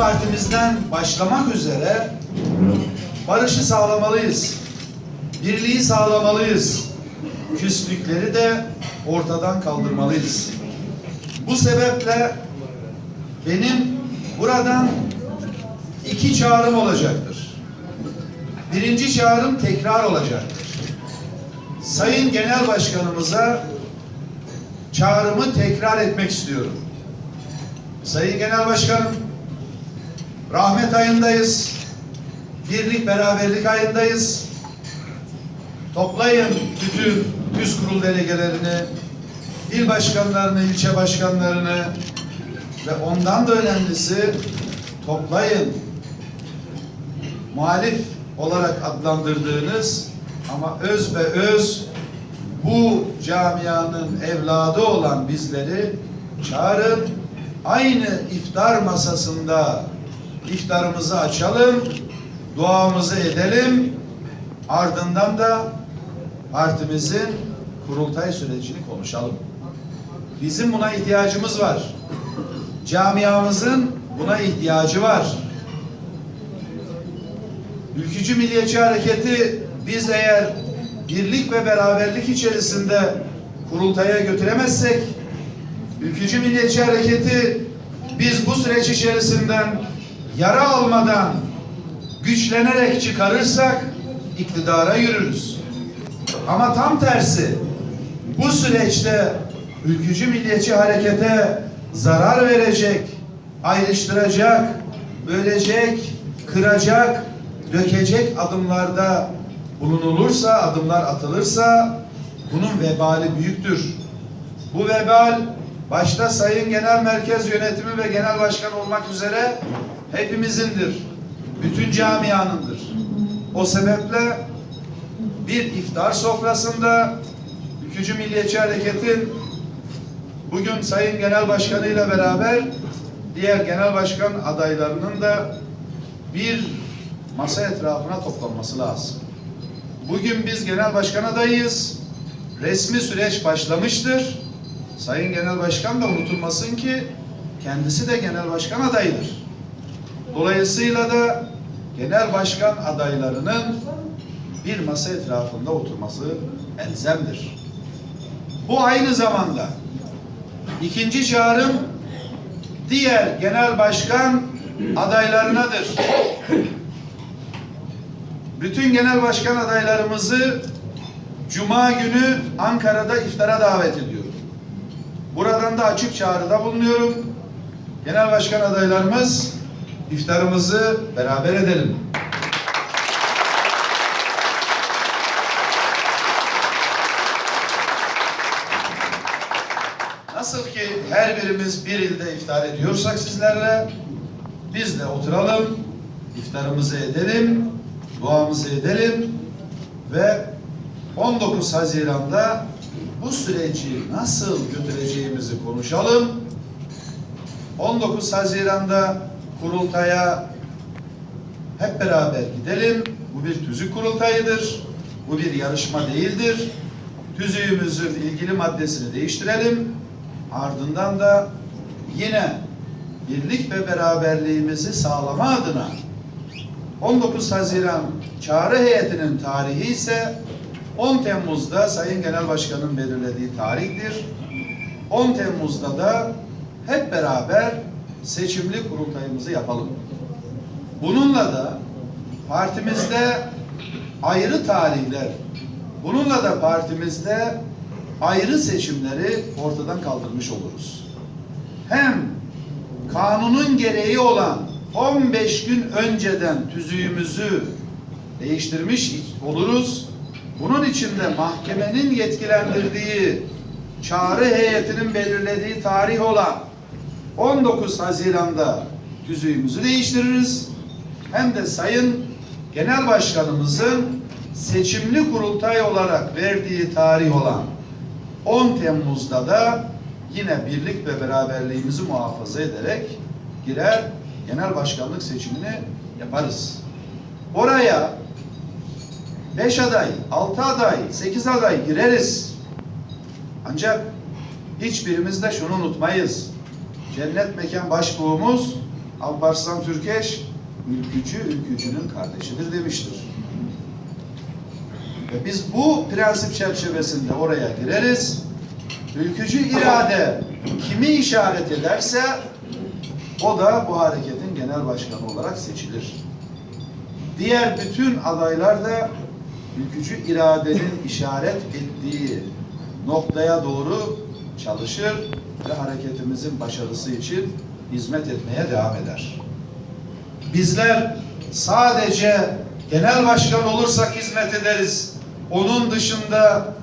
partimizden başlamak üzere barışı sağlamalıyız. Birliği sağlamalıyız. Küslükleri de ortadan kaldırmalıyız. Bu sebeple benim buradan iki çağrım olacaktır. Birinci çağrım tekrar olacaktır. Sayın Genel Başkanımıza çağrımı tekrar etmek istiyorum. Sayın Genel Başkanım, rahmet ayındayız. Birlik beraberlik ayındayız. Toplayın bütün üst kurul delegelerini, il başkanlarını, ilçe başkanlarını ve ondan da önemlisi toplayın. Muhalif olarak adlandırdığınız ama öz ve öz bu camianın evladı olan bizleri çağırın. Aynı iftar masasında iftarımızı açalım, duamızı edelim. Ardından da partimizin kurultay sürecini konuşalım. Bizim buna ihtiyacımız var. Camiamızın buna ihtiyacı var. Ülkücü Milliyetçi Hareketi biz eğer birlik ve beraberlik içerisinde kurultaya götüremezsek, Ülkücü Milliyetçi Hareketi biz bu süreç içerisinden yara almadan güçlenerek çıkarırsak iktidara yürürüz. Ama tam tersi bu süreçte ülkücü milliyetçi harekete zarar verecek, ayrıştıracak, bölecek, kıracak, dökecek adımlarda bulunulursa, adımlar atılırsa bunun vebali büyüktür. Bu vebal başta Sayın Genel Merkez Yönetimi ve Genel Başkan olmak üzere hepimizindir. Bütün camianındır. O sebeple bir iftar sofrasında Ülkücü Milliyetçi Hareket'in bugün Sayın Genel Başkanı ile beraber diğer genel başkan adaylarının da bir masa etrafına toplanması lazım. Bugün biz genel başkan adayıyız. Resmi süreç başlamıştır. Sayın Genel Başkan da unutulmasın ki kendisi de genel başkan adayıdır. Dolayısıyla da genel başkan adaylarının bir masa etrafında oturması elzemdir. Bu aynı zamanda ikinci çağrım diğer genel başkan adaylarınadır. Bütün genel başkan adaylarımızı Cuma günü Ankara'da iftara davet ediyorum. Buradan da açık çağrıda bulunuyorum. Genel başkan adaylarımız iftarımızı beraber edelim. Nasıl ki her birimiz bir ilde iftar ediyorsak sizlerle biz de oturalım, iftarımızı edelim, duamızı edelim ve 19 Haziran'da bu süreci nasıl götüreceğimizi konuşalım. 19 Haziran'da kurultaya hep beraber gidelim. Bu bir tüzük kurultayıdır. Bu bir yarışma değildir. Tüzüğümüzün ilgili maddesini değiştirelim. Ardından da yine birlik ve beraberliğimizi sağlama adına 19 Haziran çağrı heyetinin tarihi ise 10 Temmuz'da Sayın Genel Başkan'ın belirlediği tarihtir. 10 Temmuz'da da hep beraber seçimli kurultayımızı yapalım. Bununla da partimizde ayrı tarihler, bununla da partimizde ayrı seçimleri ortadan kaldırmış oluruz. Hem kanunun gereği olan 15 gün önceden tüzüğümüzü değiştirmiş oluruz. Bunun için de mahkemenin yetkilendirdiği çağrı heyetinin belirlediği tarih olan 19 Haziran'da tüzüğümüzü değiştiririz. Hem de Sayın Genel Başkanımızın seçimli kurultay olarak verdiği tarih olan 10 Temmuz'da da yine birlik ve beraberliğimizi muhafaza ederek girer genel başkanlık seçimini yaparız. Oraya beş aday, altı aday, sekiz aday gireriz. Ancak hiçbirimiz de şunu unutmayız. Cennet mekan başbuğumuz Alparslan Türkeş, ülkücü ülkücünün kardeşidir demiştir. Ve biz bu prensip çerçevesinde oraya gireriz. Ülkücü irade kimi işaret ederse o da bu hareketin genel başkanı olarak seçilir. Diğer bütün adaylar da ülkücü iradenin işaret ettiği noktaya doğru çalışır ve hareketimizin başarısı için hizmet etmeye devam eder. Bizler sadece genel başkan olursak hizmet ederiz. Onun dışında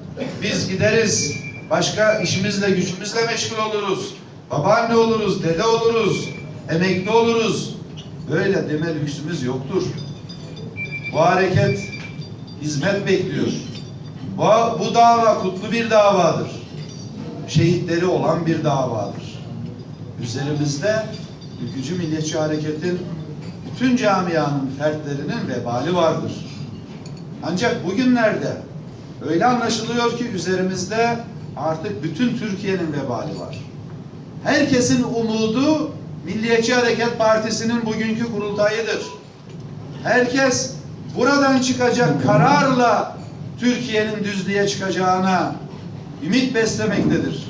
biz gideriz. Başka işimizle gücümüzle meşgul oluruz. Babaanne oluruz, dede oluruz, emekli oluruz. Böyle deme lüksümüz yoktur. Bu hareket hizmet bekliyor. Bu, bu dava kutlu bir davadır. Şehitleri olan bir davadır. Üzerimizde ülkücü milliyetçi hareketin bütün camianın fertlerinin vebali vardır. Ancak bugünlerde öyle anlaşılıyor ki üzerimizde artık bütün Türkiye'nin vebali var. Herkesin umudu Milliyetçi Hareket Partisi'nin bugünkü kurultayıdır. Herkes buradan çıkacak kararla Türkiye'nin düzlüğe çıkacağına ümit beslemektedir.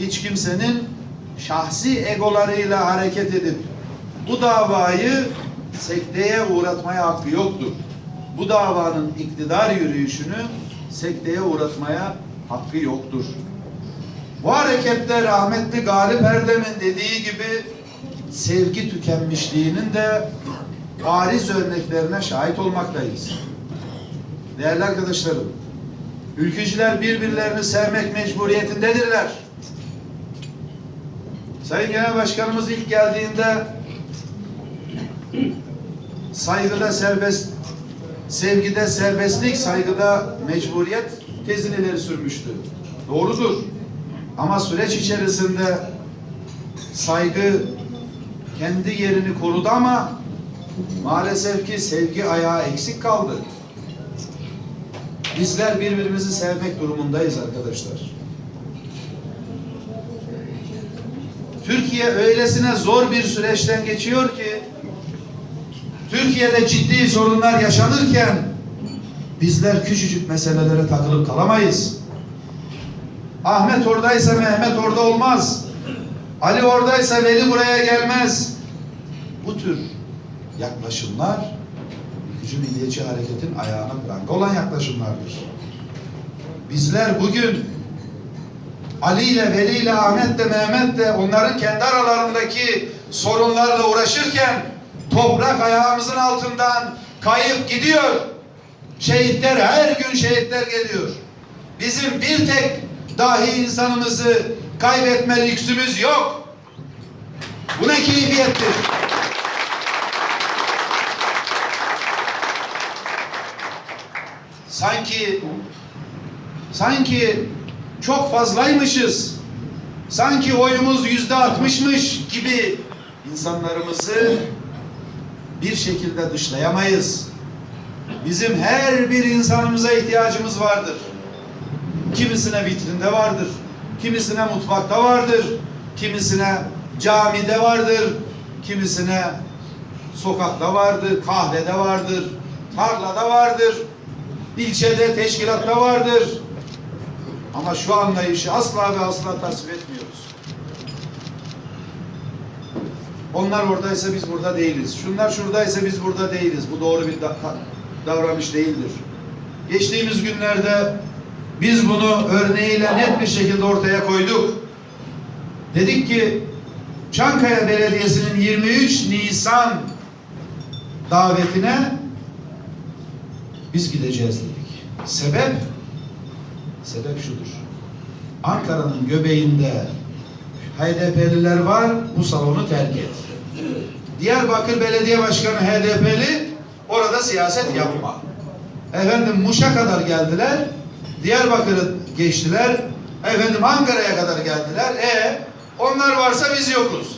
Hiç kimsenin şahsi egolarıyla hareket edip bu davayı sekteye uğratmaya hakkı yoktur. Bu davanın iktidar yürüyüşünü sekteye uğratmaya hakkı yoktur. Bu harekette rahmetli Galip Erdem'in dediği gibi sevgi tükenmişliğinin de bariz örneklerine şahit olmaktayız. Değerli arkadaşlarım, ülkücüler birbirlerini sevmek mecburiyetindedirler. Sayın Genel Başkanımız ilk geldiğinde saygıda serbest, sevgide serbestlik, saygıda mecburiyet tezini ileri sürmüştü. Doğrudur. Ama süreç içerisinde saygı kendi yerini korudu ama maalesef ki sevgi ayağı eksik kaldı. Bizler birbirimizi sevmek durumundayız arkadaşlar. Türkiye öylesine zor bir süreçten geçiyor ki Türkiye'de ciddi sorunlar yaşanırken bizler küçücük meselelere takılıp kalamayız. Ahmet oradaysa Mehmet orada olmaz. Ali oradaysa Veli buraya gelmez. Bu tür yaklaşımlar ülkücü milliyetçi hareketin ayağına pranga olan yaklaşımlardır. Bizler bugün Ali ile Veli ile Ahmet ile Mehmet de onların kendi aralarındaki sorunlarla uğraşırken toprak ayağımızın altından kayıp gidiyor. Şehitler her gün şehitler geliyor. Bizim bir tek dahi insanımızı kaybetme lüksümüz yok. Bu ne keyfiyettir? Sanki sanki çok fazlaymışız. Sanki oyumuz yüzde altmışmış gibi insanlarımızı bir şekilde dışlayamayız. Bizim her bir insanımıza ihtiyacımız vardır. Kimisine vitrinde vardır, kimisine mutfakta vardır, kimisine camide vardır, kimisine sokakta vardır, kahvede vardır, tarlada vardır, ilçede, teşkilatta vardır. Ama şu anlayışı asla ve asla tasvip etmiyoruz. Onlar oradaysa biz burada değiliz. Şunlar şuradaysa biz burada değiliz. Bu doğru bir da- davranış değildir. Geçtiğimiz günlerde biz bunu örneğiyle net bir şekilde ortaya koyduk. Dedik ki Çankaya Belediyesi'nin 23 Nisan davetine biz gideceğiz dedik. Sebep? Sebep şudur. Ankara'nın göbeğinde HDP'liler var, bu salonu terk et. Diyarbakır Belediye Başkanı HDP'li, orada siyaset yapma. Efendim Muş'a kadar geldiler, Diyarbakır'ı geçtiler, efendim Ankara'ya kadar geldiler. E onlar varsa biz yokuz.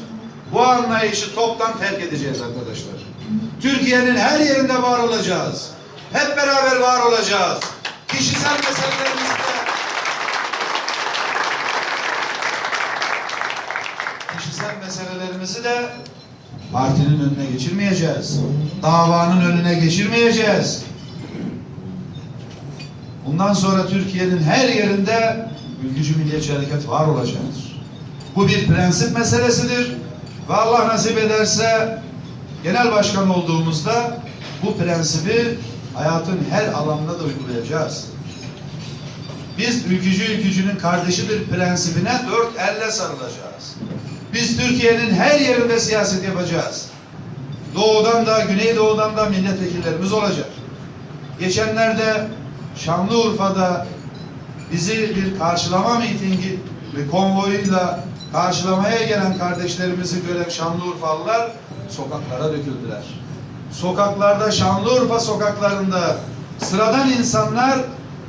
Bu anlayışı toptan terk edeceğiz arkadaşlar. Türkiye'nin her yerinde var olacağız. Hep beraber var olacağız. Kişisel meselelerimizde kişisel meselelerimizi de partinin önüne geçirmeyeceğiz. Davanın önüne geçirmeyeceğiz. Bundan sonra Türkiye'nin her yerinde ülkücü milliyetçi hareket var olacaktır. Bu bir prensip meselesidir. Ve Allah nasip ederse genel başkan olduğumuzda bu prensibi hayatın her alanında da uygulayacağız. Biz ülkücü ülkücünün kardeşidir prensibine dört elle sarılacağız. Biz Türkiye'nin her yerinde siyaset yapacağız. Doğudan da, Güneydoğu'dan da milletvekillerimiz olacak. Geçenlerde Şanlıurfa'da bizi bir karşılama mitingi ve konvoyuyla karşılamaya gelen kardeşlerimizi gören Şanlıurfalılar sokaklara döküldüler. Sokaklarda, Şanlıurfa sokaklarında sıradan insanlar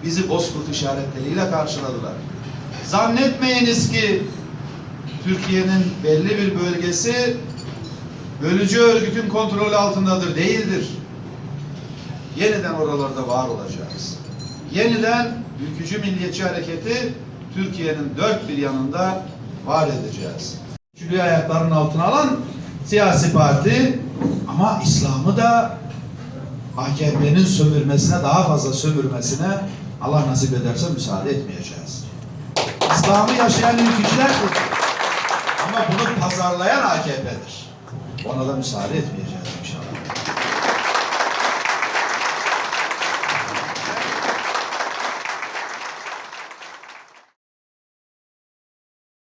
bizi bozkurt işaretleriyle karşıladılar. Zannetmeyiniz ki Türkiye'nin belli bir bölgesi bölücü örgütün kontrolü altındadır, değildir. Yeniden oralarda var olacağız. Yeniden ülkücü milliyetçi hareketi Türkiye'nin dört bir yanında var edeceğiz. Ülkücülüğü ayaklarının altına alan siyasi parti ama İslam'ı da AKP'nin sömürmesine daha fazla sömürmesine Allah nasip ederse müsaade etmeyeceğiz. İslam'ı yaşayan ülkücüler. Ama bunu pazarlayan AKP'dir. Ona da müsaade etmeyeceğiz.